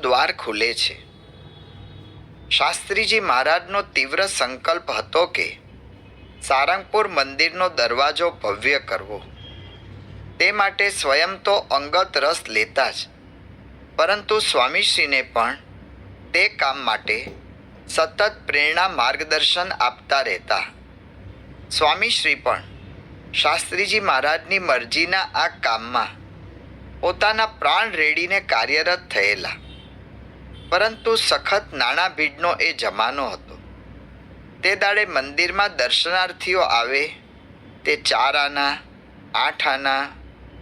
દ્વાર ખુલે છે. શાસ્ત્રીજી મહારાજનો તીવ્ર સંકલ્પ હતો કે સારંગપુર મંદિરનો દરવાજો ભવ્ય કરવો. તે માટે સ્વયં તો અંગત રસ લેતા જ. પરંતુ સ્વામીશ્રીને પણ તે કામ માટે સતત પ્રેરણા માર્ગદર્શન આપતા રહેતા. સ્વામીશ્રી પણ શાસ્ત્રીજી મહારાજની મરજીના આ કામમાં પોતાના પ્રાણ રેડીને કાર્યરત થયેલા. પરંતુ સખત નાણાં ભીડનો એ જમાનો હતો. તે દાડે મંદિરમાં દર્શનાર્થીઓ આવે, તે ચાર આના, આઠ આના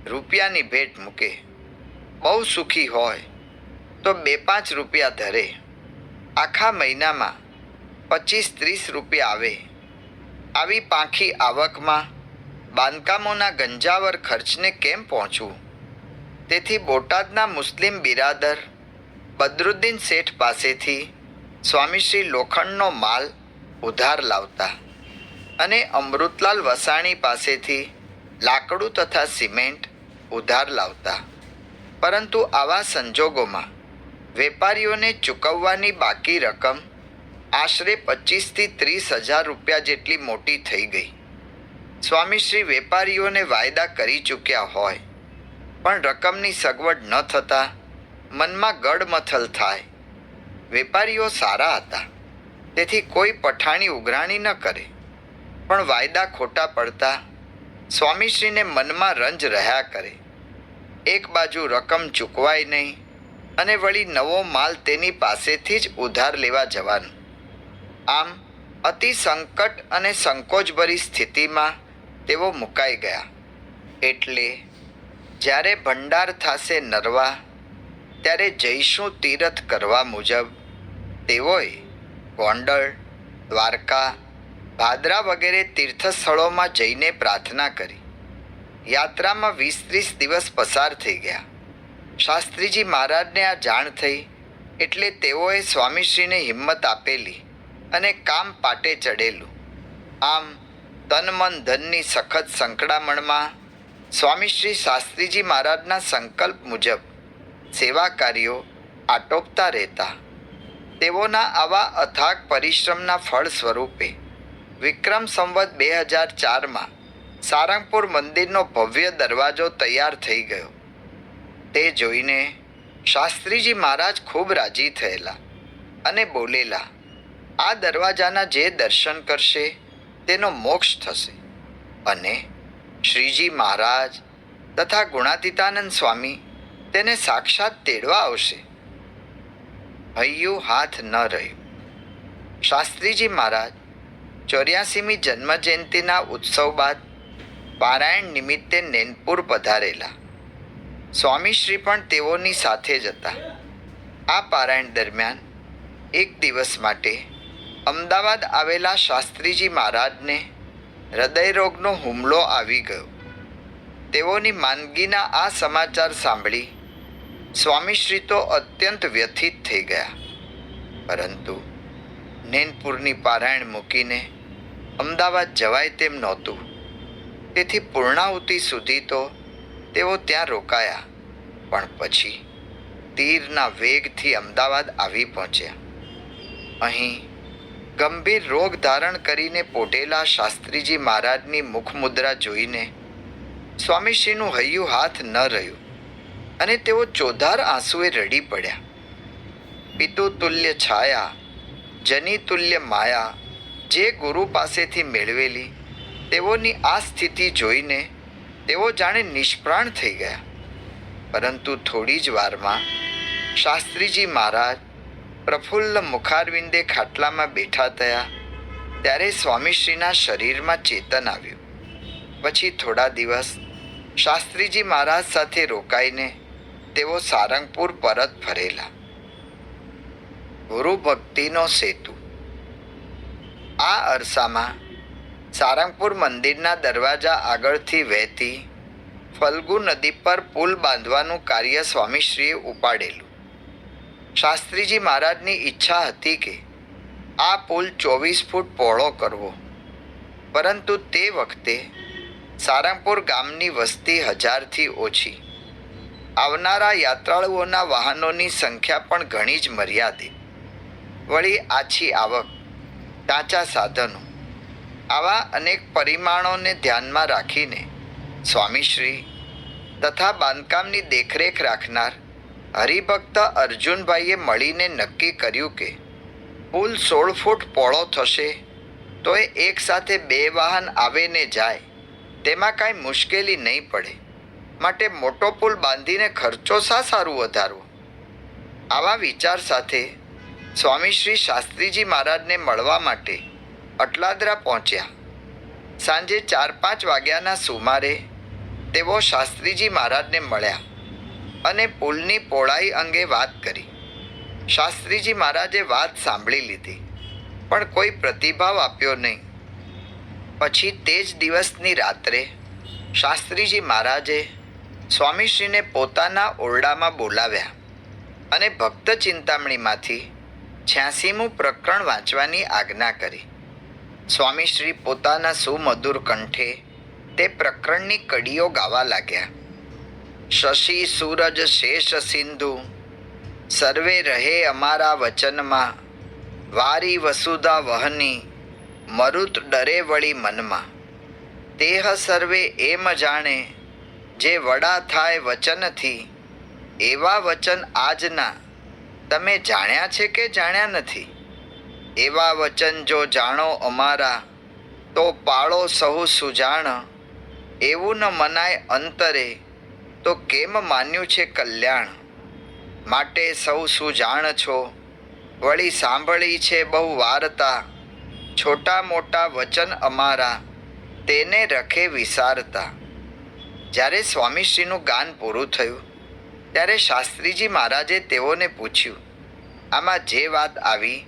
રૂપિયાની ભેટ મૂકે. બહુ સુખી હોય, તો બે પાંચ રૂપિયા ધરે. આખા મહિનામાં પચીસ ત્રીસ રૂપિયા આવે. આવી પાંખી આવકમાં બાંધકામોના ગંજાવર ખર્ચને કેમ પહોંચવું? તેથી બોટાદના મુસ્લિમ બિરાદર બદરુદ્દીન શેઠ પાસેથી સ્વામીશ્રી લોખંડનો માલ ઉધાર લાવતા અને અમૃતલાલ વસાણી પાસેથી લાકડું તથા સિમેન્ટ ઉધાર લાવતા. પરંતુ આવા સંજોગોમાં વેપારીઓને ચૂકવવાની બાકી રકમ આશરે પચીસથી ત્રીસ હજાર રૂપિયા જેટલી મોટી થઈ ગઈ. સ્વામીશ્રી વેપારીઓને વાયદા કરી ચૂક્યા હોય, પણ રકમની સગવડ ન થતાં મનમાં ગડમથલ થાય. વેપારીઓ સારા હતા. તેથી કોઈ પઠાણી ઉઘરાણી ન કરે. પણ વાયદા ખોટા પડતા સ્વામીશ્રીને મનમાં રંજ રહ્યા કરે. એક બાજુ રકમ ચૂકવાય નહીં અને વળી નવો માલ તેની પાસેથી જ ઉધાર લેવા જવાનું. આમ અતિ સંકટ અને સંકોચભરી સ્થિતિમાં તેઓ મુકાઈ ગયા. એટલે જ્યારે ભંડાર થાશે નરવા ત્યારે જઈશું તીરથ કરવા મુજબ તેઓએ ગોંડલ, દ્વારકા, ભાદરા વગેરે તીર્થ સ્થળોમાં જઈને પ્રાર્થના કરી. યાત્રામાં વીસ ત્રીસ દિવસ પસાર થઈ ગયા. શાસ્ત્રીજી મહારાજને આ જાણ થઈ એટલે તેઓએ સ્વામીશ્રીને હિંમત આપેલી અને કામ પાટે ચડેલું. આમ તન મન ધનની સખત સંકળામણમાં સ્વામીશ્રી શાસ્ત્રીજી મહારાજના સંકલ્પ મુજબ સેવા કાર્યો આટોપતા રહેતા. તેઓના આવા અથાગ પરિશ્રમના ફળ સ્વરૂપે વિક્રમ સંવત બે હજાર ચારમાં સારંગપુર મંદિરનો ભવ્ય દરવાજો તૈયાર થઈ ગયો. તે જોઈને શાસ્ત્રીજી મહારાજ ખૂબ રાજી થયેલા અને બોલેલા, આ દરવાજાના જે દર્શન કરશે તેનો મોક્ષ થશે. અને શ્રીજી મહારાજ તથા ગુણાતીતાનંદ સ્વામી તેને સાક્ષાત તેડવા આવશે. હૈયું હાથ ન રહ્યું. શાસ્ત્રીજી મહારાજ, ચોર્યાસીમી જન્મજયંતિના ઉત્સવ બાદ પારાયણ નિમિત્તે નેનપુર પધારેલા. સ્વામીશ્રી પણ તેઓની સાથે જ હતા. આ પારાયણ દરમિયાન એક દિવસ માટે અમદાવાદ આવેલા શાસ્ત્રીજી મહારાજને હૃદયરોગનો હુમલો આવી ગયો. તેઓની માંદગીના આ સમાચાર સાંભળી સ્વામીશ્રી તો અત્યંત વ્યથિત થઈ ગયા. પરંતુ નેનપુરની પારાયણ મૂકીને અમદાવાદ જવાય તેમ નહોતું. તેથી પૂર્ણાહુતિ સુધી તો તેઓ ત્યાં રોકાયા. પણ પછી તીરના વેગથી અમદાવાદ આવી પહોંચ્યા. અહીં ગંભીર રોગ ધારણ કરીને પોટેલા શાસ્ત્રીજી મહારાજની મુખમુદ્રા જોઈને સ્વામીશ્રીનું હૈયું હાથ ન રહ્યું. અને તેઓ ચોધાર આંસુએ રડી પડ્યા. પિતુતુલ્ય છાયા જનીતુલ્ય માયા, જે ગુરુ પાસેથી મેળવેલી, તેઓની આ સ્થિતિ જોઈને તેઓ જાણે નિષ્પ્રાણ થઈ ગયા. પરંતુ થોડી જ વારમાં શાસ્ત્રીજી મહારાજ પ્રફુલ્લ મુખારવિંદે ખાટલામાં બેઠા થયા, ત્યારે સ્વામીશ્રીના શરીરમાં ચેતન આવ્યું. પછી થોડા દિવસ શાસ્ત્રીજી મહારાજ સાથે રોકાઈને તેઓ સારંગપુર પરત ફરેલા. ગુરુ ભક્તિનો સેતુ. આ અરસામાં સારંગપુર મંદિરના દરવાજા આગળથી વહેતી ફલ્ગુ નદી પર પુલ બાંધવાનું કાર્ય સ્વામીશ્રીએ ઉપાડેલું. શાસ્ત્રીજી મહારાજની ઈચ્છા હતી કે આ પુલ ચોવીસ ફૂટ પહોળો કરવો. પરંતુ તે વખતે સારંગપુર ગામની વસ્તી હજારથી ઓછી. આવનારા યાત્રાળુઓના વાહનોની સંખ્યા પણ ઘણી જ મર્યાદિત. વળી આછી આવક તાચા સાધનો, આવા અનેક પરિમાણોને ધ્યાનમાં રાખીને સ્વામીશ્રી તથા બાંધકામની દેખરેખ રાખનાર હરિભક્ત અર્જુનભાઈએ મળીને નક્કી કર્યું કે પુલ સોળ ફૂટ પહોળો થશે તો એ એકસાથે બે વાહન આવે ને જાય, તેમાં કાંઈ મુશ્કેલી નહીં પડે. માટે મોટો પુલ બાંધીને ખર્ચો શા સારું વધારવો આવા વિચાર સાથે સ્વામી શ્રી શાસ્ત્રીજી મહારાજને મળવા માટે અટલાદરા પહોંચ્યા. સાંજે ચાર પાંચ વાગ્યાના સુમારે તેઓ શાસ્ત્રીજી મહારાજને મળ્યા અને પુલની પહોળાઈ અંગે વાત કરી. શાસ્ત્રીજી મહારાજે વાત સાંભળી લીધી, પણ કોઈ પ્રતિભાવ આપ્યો નહીં. પછી તે જ દિવસની રાત્રે શાસ્ત્રીજી મહારાજે સ્વામીશ્રીને પોતાના ઓરડામાં બોલાવ્યા અને ભક્ત ચિંતામણીમાંથી છ્યાસીમું પ્રકરણ વાંચવાની આજ્ઞા કરી. સ્વામીશ્રી પોતાના સુમધુર કંઠે તે પ્રકરણની કડીઓ ગાવા લાગ્યા. શશી સૂરજ શેષ સિંધુ, સર્વે રહે અમારા વચનમાં, વારી વસુધા વહની, મરુત ડરે વળી મનમાં. તેહ સર્વે એમ જાણે જે વડા થાય વચનથી, એવા વચન આજના. તમે જાણ્યા છે કે જાણ્યા નથી? એવા વચન જો જાણો અમારા, તો પાળો સહુ સુજાણ. એવું ન મનાય અંતરે, તો કેમ માન્યું છે કલ્યાણ? માટે સૌ સુજાણ છો. વળી સાંભળી છે બહુ વાર્તા. છોટા મોટા વચન અમારા, તેને રખે વિસારતા. જ્યારે સ્વામીશ્રીનું ગાન પૂરું થયું, ત્યારે શાસ્ત્રીજી મહારાજે તેઓને પૂછ્યું, આમાં જે વાત આવી,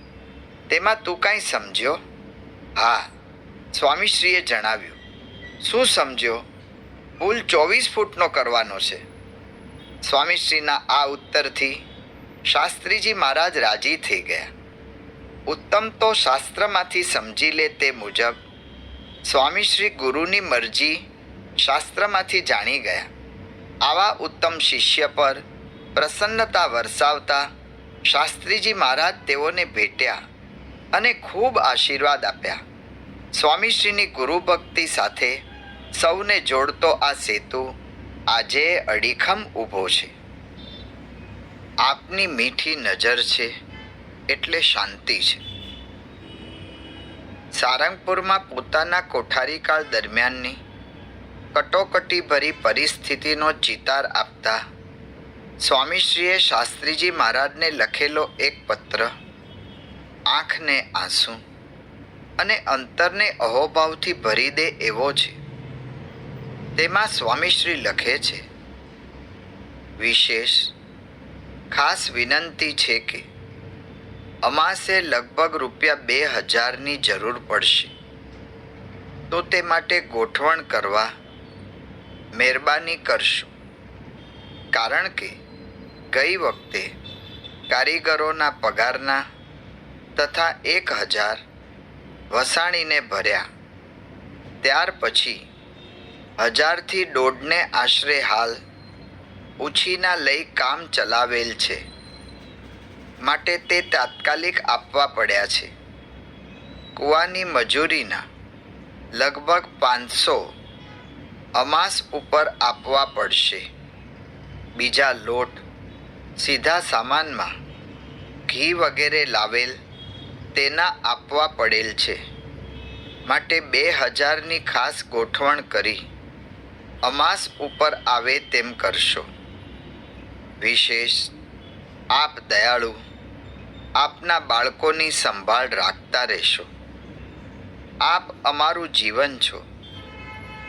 તેમાં તું કાંઈ સમજ્યો? હા, સ્વામીશ્રીએ જણાવ્યું. શું સમજ્યો? પુલ ચોવીસ ફૂટનો કરવાનો છે. સ્વામીશ્રીના આ ઉત્તરથી શાસ્ત્રીજી મહારાજ રાજી થઈ ગયા. ઉત્તમ તો શાસ્ત્રમાંથી સમજી લે તે મુજબ, સ્વામીશ્રી ગુરુની મરજી શાસ્ત્રમાંથી જાણી ગયા. આવા ઉત્તમ શિષ્ય પર પ્રસન્નતા વરસાવતા શાસ્ત્રીજી મહારાજ તેઓને ભેટ્યા અને ખૂબ આશીર્વાદ આપ્યા. સ્વામીશ્રીની ગુરુ ભક્તિ સાથે સૌને જોડતો આ સેતુ આજે અડીખમ ઊભો છે. આપની મીઠી નજર છે એટલે શાંતિ છે. સારંગપુરમાં પોતાના કોઠારીકાળ દરમિયાનની કટોકટીભરી પરિસ્થિતિનો ચિતાર આપતા. સ્વામીશ્રીએ શાસ્ત્રીજી મહારાજને લખેલો એક પત્ર. આંખને આંસુ. અને અંતરને અહોભાવથી ભરી દે એવો છે તેમાં સ્વામીશ્રી લખે છે. વિશેષ, ખાસ વિનંતી છે કે, અમાસે લગભગ રૂપિયા બે હજારની જરૂર પડશે. તો તે માટે ગોઠવણ કરવા મહેરબાની કરશો. કારણ કે ગઈ વખતે કારીગરોના પગારના તથા એક હજાર વસાણીને ભર્યા. ત્યાર પછી હજારથી દોઢને આશરે હાલ ઉછીના લઈ કામ ચલાવેલ છે. માટે તે તાત્કાલિક આપવા પડ્યા છે. કૂવાની મજૂરીના લગભગ પાંચસો અમાસ ઉપર આપવા પડશે. બીજા લોટ સીધા સામાનમાં ઘી વગેરે લાવેલ તેના આપવા પડેલ છે. માટે બે હજારની ખાસ ગોઠવણ કરી અમાસ ઉપર આવે તેમ કરશો. વિશેષ, આપ દયાળુ, આપના બાળકોની સંભાળ રાખતા રહેશો. આપ અમારું જીવન છો.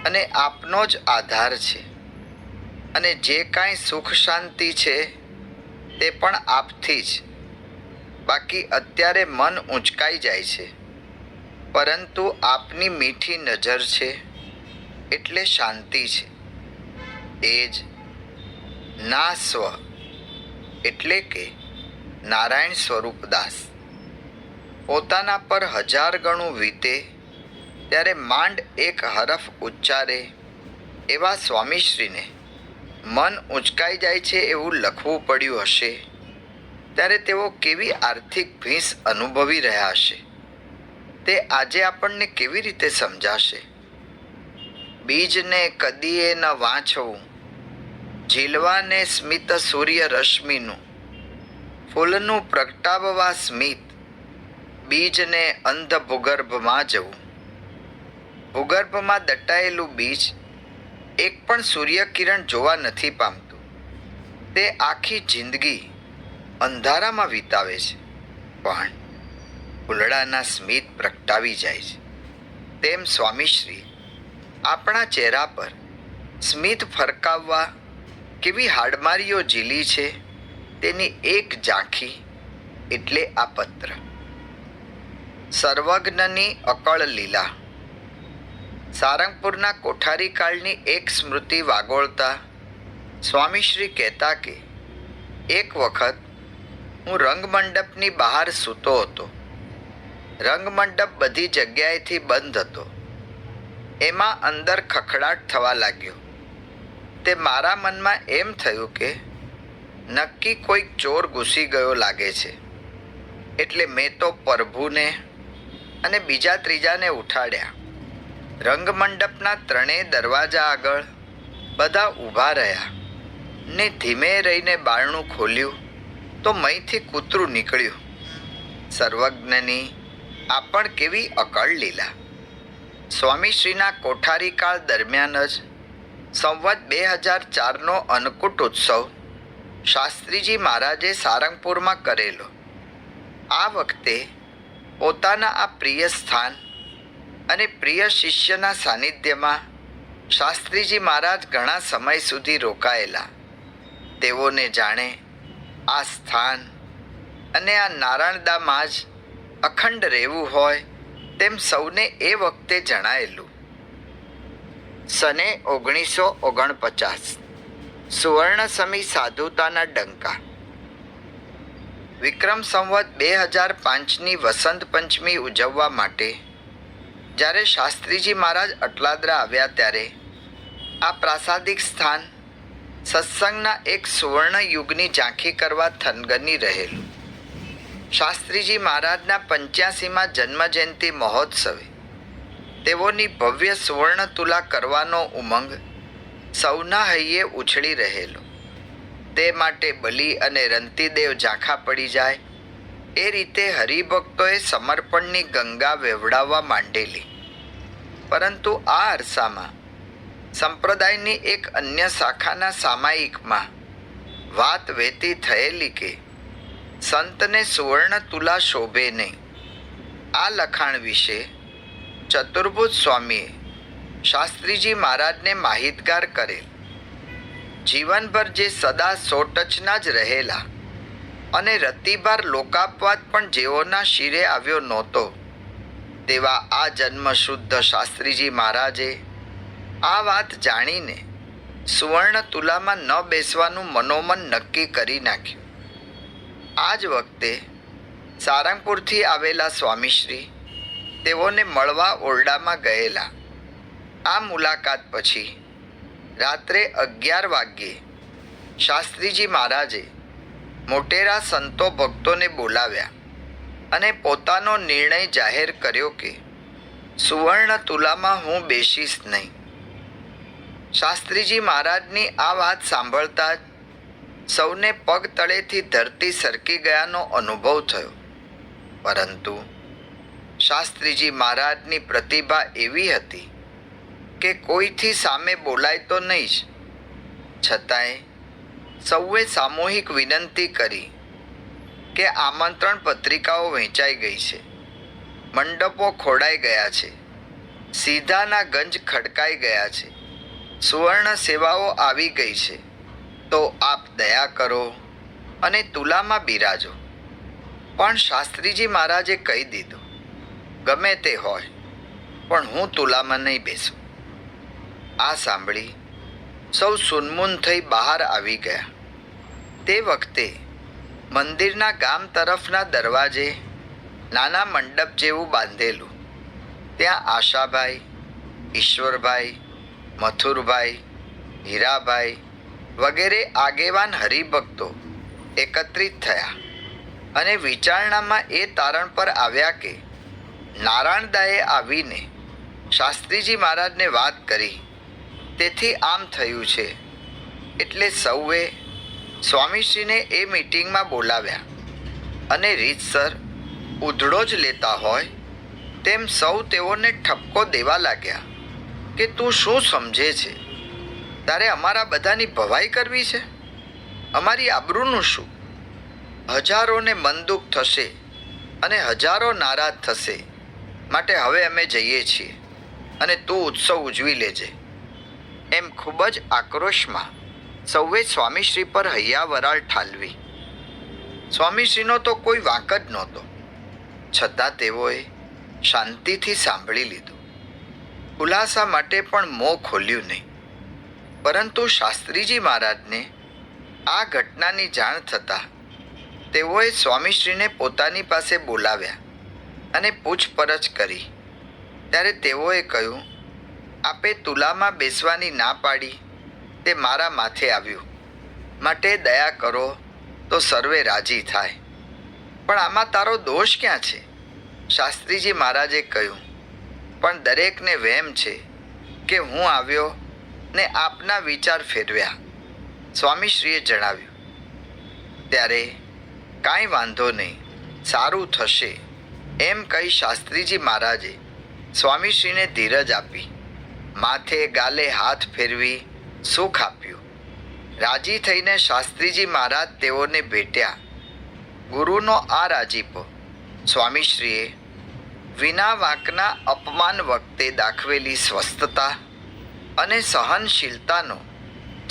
અને આપનો જ આધાર છે. અને જે કાંઈ સુખ શાંતિ છે, તે પણ આપથી જ. બાકી અત્યારે મન ઊંચકાઈ જાય છે. પરંતુ આપની મીઠી નજર છે, એટલે શાંતિ છે. એ જ ના સ્વ, એટલે કે નારાયણ સ્વરૂપદાસ પોતાના પર હજાર ગણું વીતે ત્યારે માંડ એક હરફ ઉચ્ચારે એવા સ્વામીશ્રીને, મન ઉંચકાઈ જાય છે એવું લખવું પડ્યું હશે. ત્યારે તેઓ કેવી આર્થિક ભીંસ અનુભવી રહ્યા હશે? તે આજે આપણને કેવી રીતે સમજાશે? બીજને કદીએ ન વાંચવું. ઝીલવાને સ્મિત સૂર્ય રશ્મિનું. ફૂલનું પ્રગટાવવા સ્મિત. બીજને અંધ ભૂગર્ભમાં જવું. ભૂગર્ભમાં દટાયેલું બીજ એક પણ સૂર્યકિરણ જોવા નથી પામતું. તે આખી જિંદગી અંધારામાં વિતાવે છે. પણ ફૂલડાના સ્મિત પ્રગટાવી જાય છે. તેમ સ્વામીશ્રી આપણા ચહેરા પર સ્મિત ફરકાવવા કેવી હાડમારીઓ ઝીલી છે તેની એક ઝાંખી એટલે આ પત્ર. સર્વજ્ઞની અકળ લીલા સારંગપુરના કોઠારી કાળની એક સ્મૃતિ વાગોળતા સ્વામીશ્રી કહેતા કે, એક વખત હું રંગમંડપની બહાર સૂતો હતો. રંગમંડપ બધી જગ્યાએથી બંધ હતો. એમાં અંદર ખખડાટ થવા લાગ્યો. તે મારા મનમાં એમ થયું કે, નક્કી કોઈક ચોર ઘૂસી ગયો લાગે છે. એટલે મેં તો પ્રભુને અને બીજા ત્રીજાને ઉઠાડ્યા. રંગમંડપના ત્રણેય દરવાજા આગળ બધા ઊભા રહ્યા. ને ધીમે રહીને બારણું ખોલ્યું તો મહીથી કૂતરું નીકળ્યું. સર્વજ્ઞની આ પણ કેવી અકળ લીલા. સ્વામીશ્રીના કોઠારીકાળ દરમિયાન જ સંવત બે હજાર ચારનો અન્નકૂટ ઉત્સવ શાસ્ત્રીજી મહારાજે સારંગપુરમાં કરેલો. આ વખતે પોતાના આ પ્રિય સ્થાન અને પ્રિય શિષ્યના સાનિધ્યમાં શાસ્ત્રીજી મહારાજ ઘણા સમય સુધી રોકાયેલા. તેઓને જાણે આ સ્થાન અને આ નારાયણદામાં જ અખંડ રહેવું હોય તેમ સૌને એ વખતે જણાયેલું. સને ઓગણીસો ઓગણપચાસ સુવર્ણ સમી સાધુતાના ડંકા. વિક્રમ સંવત બે હજાર પાંચની વસંત પંચમી ઉજવવા માટે જ્યારે શાસ્ત્રીજી મહારાજ અટલાદરા આવ્યા ત્યારે આ પ્રાસાદિક સ્થાન સત્સંગના એક સુવર્ણ યુગની ઝાંખી કરવા થનગની રહેલું. શાસ્ત્રીજી મહારાજના પંચ્યાસીમાં જન્મજયંતિ મહોત્સવે તેઓની ભવ્ય સુવર્ણ તુલા કરવાનો ઉમંગ સૌના હૈયે ઉછળી રહેલો. તે માટે બલિ અને રંતીદેવ ઝાંખા પડી જાય. એ રીતે હરિભક્તોએ સમર્પણની ગંગા વેવડાવવા માંડેલી. પરંતુ આ અરસામાં સંપ્રદાયની એક અન્ય શાખાના સામાયિકમાં વાત વેતી થયેલી કે સંતને સુવર્ણ તુલા શોભે નહીં. આ લખાણ વિશે ચતુર્ભુજ સ્વામીએ શાસ્ત્રીજી મહારાજને માહિતગાર કરેલ. જીવનભર જે સદા સો ટચના જ રહેલા અને રતિભાર લોકાપવાદ પણ જેઓના શિરે આવ્યો નહોતો તેવા આ જન્મ શુદ્ધ શાસ્ત્રીજી મહારાજે આ વાત જાણીને સુવર્ણ તુલામાં ન બેસવાનું મનોમન નક્કી કરી નાખ્યું. આ જ વખતે સારંગપુરથી આવેલા સ્વામીશ્રી તેઓને મળવા ઓરડામાં ગયેલા. આ મુલાકાત પછી રાત્રે અગિયાર વાગ્યે શાસ્ત્રીજી મહારાજે મોટેરા સંતો ભક્તોને બોલાવ્યા. અને પોતાનો નિર્ણય જાહેર કર્યો કે સુવર્ણ તુલામાં હું બેસીશ નહીં. શાસ્ત્રીજી મહારાજની આ વાત સાંભળતા જ સૌને પગ તળેથી ધરતી સરકી ગયાનો અનુભવ થયો. પરંતુ શાસ્ત્રીજી મહારાજની પ્રતિભા એવી હતી કે કોઈથી સામે બોલાય તો નહીં જ. છતાંય સૌએ સામૂહિક વિનંતી કરી કે આમંત્રણ પત્રિકાઓ વહેંચાઈ ગઈ છે. મંડપો ખોડાઈ ગયા છે. સીધાના ગંજ ખડકાઈ ગયા છે. સુવર્ણ સેવાઓ આવી ગઈ છે. તો આપ દયા કરો અને તુલામાં બિરાજો. પણ શાસ્ત્રીજી મહારાજે કહી દીધું, ગમે તે હોય, પણ હું તુલામાં નહીં બેસું. આ સાંભળી સૌ સુનમુન થઈ બહાર આવી ગયા. તે વખતે મંદિરના ગામ તરફના દરવાજે નાના મંડપ જેવું બાંધેલું. ત્યાં આશાભાઈ, ઈશ્વરભાઈ, મથુરભાઈ, હીરાભાઈ વગેરે આગેવાન હરિભક્તો એકત્રિત થયા અને વિચારણામાં એ તારણ પર આવ્યા કે નારાયણદાએ આવીને શાસ્ત્રીજી મહારાજને વાત કરી. તેથી આમ થયું છે. એટલે સૌએ સ્વામીશ્રીને એ મિટિંગમાં બોલાવ્યા. અને રીતસર ઉધડો જ લેતા હોય તેમ સૌ તેઓને ઠપકો દેવા લાગ્યા કે તું શું સમજે છે? તારે અમારા બધાની ભવાઈ કરવી છે? અમારી આબરૂનું શું? હજારોને મનદુખ થશે અને હજારો નારાજ થશે. માટે હવે અમે જઈએ છીએ અને તું ઉત્સવ ઉજવી લેજે. એમ ખૂબ જ આક્રોશમાં સૌએ સ્વામીશ્રી પર હૈયા વરાળ ઠાલવી. સ્વામીશ્રીનો તો કોઈ વાંક જ નહોતો. છતાં તેઓએ શાંતિથી સાંભળી લીધું. ખુલાસા માટે પણ મોં ખોલ્યું નહીં. પરંતુ શાસ્ત્રીજી મહારાજને આ ઘટનાની જાણ થતાં તેઓએ સ્વામીશ્રીને પોતાની પાસે બોલાવ્યા અને પૂછપરછ કરી. ત્યારે તેઓએ કહ્યું, આપે તુલામાં બેસવાની ના પાડી. તે મારા માથે આવ્યું. માટે દયા કરો તો સર્વે રાજી થાય. પણ આમાં તારો દોષ ક્યાં છે? શાસ્ત્રીજી મહારાજે કહ્યું, પણ દરેકને વહેમ છે કે હું આવ્યો ને આપના વિચાર ફેરવ્યા. સ્વામીશ્રીએ જણાવ્યું, ત્યારે કાંઈ વાંધો નહીં, સારું થશે. એમ કહી શાસ્ત્રીજી મહારાજે સ્વામીશ્રીને ધીરજ આપી, માથે ગાલે હાથ ફેરવી સુખ આપ્યું. રાજી થઈને શાસ્ત્રીજી મહારાજ તેઓને ભેટ્યા. ગુરુનો આ રાજીપો, સ્વામીશ્રીએ વિના વાંકના અપમાન વખતે દાખવેલી સ્વસ્થતા અને સહનશીલતાનો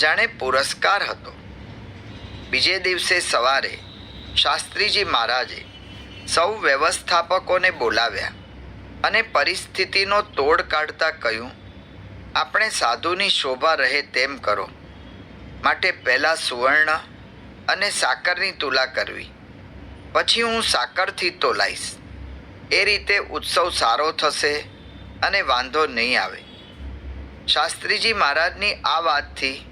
જાણે પુરસ્કાર હતો. બીજે દિવસે સવારે શાસ્ત્રીજી મહારાજે સૌ વ્યવસ્થાપકોને બોલાવ્યા અને પરિસ્થિતિનો તોડ કાઢતા કહ્યું આપણે સાધુની શોભા રહે તેમ કરો. માટે પહેલાં સુવર્ણ અને સાકરની તુલા કરવી. પછી હું સાકરથી તોલાઈશ. એ રીતે ઉત્સવ સારો થશે અને વાંધો નહીં આવે. શાસ્ત્રીજી મહારાજની આ વાતથી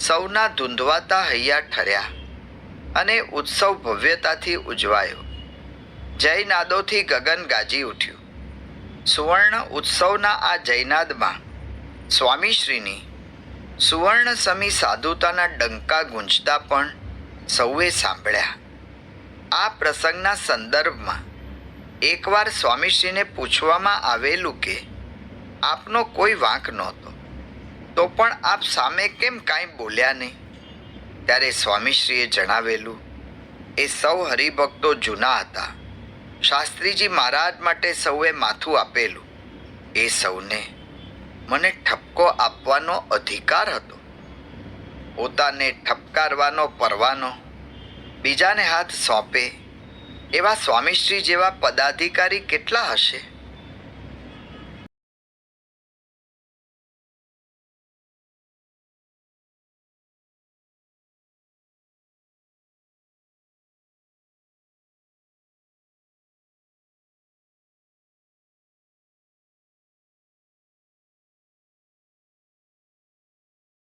સૌના ધૂંધવાતા હૈયા ઠર્યા અને ઉત્સવ ભવ્યતાથી ઉજવાયો. જયનાદોથી ગગન ગાજી ઉઠ્યું. સુવર્ણ ઉત્સવના આ જયનાદમાં સ્વામીશ્રીની સુવર્ણ સમી સાધુતાના ડંકા ગુંજતા પણ સૌએ સાંભળ્યા. આ પ્રસંગના સંદર્ભમાં એકવાર સ્વામીશ્રીને પૂછવામાં આવેલું કે, આપનો કોઈ વાંક નહોતો, તો પણ આપ સામે કેમ કાંઈ બોલ્યા નહીં? ત્યારે સ્વામીશ્રીએ જણાવેલું, એ સૌ હરિભક્તો જૂના હતા. શાસ્ત્રીજી મહારાજ માટે સૌએ માથું આપેલું. એ સૌને મને ઠપકો આપવાનો અધિકાર હતો. પોતાને ઠપકારવાનો, પરવાનો, બીજાને હાથ સોંપે એવા સ્વામીશ્રી જેવા પદાધિકારી કેટલા હશે?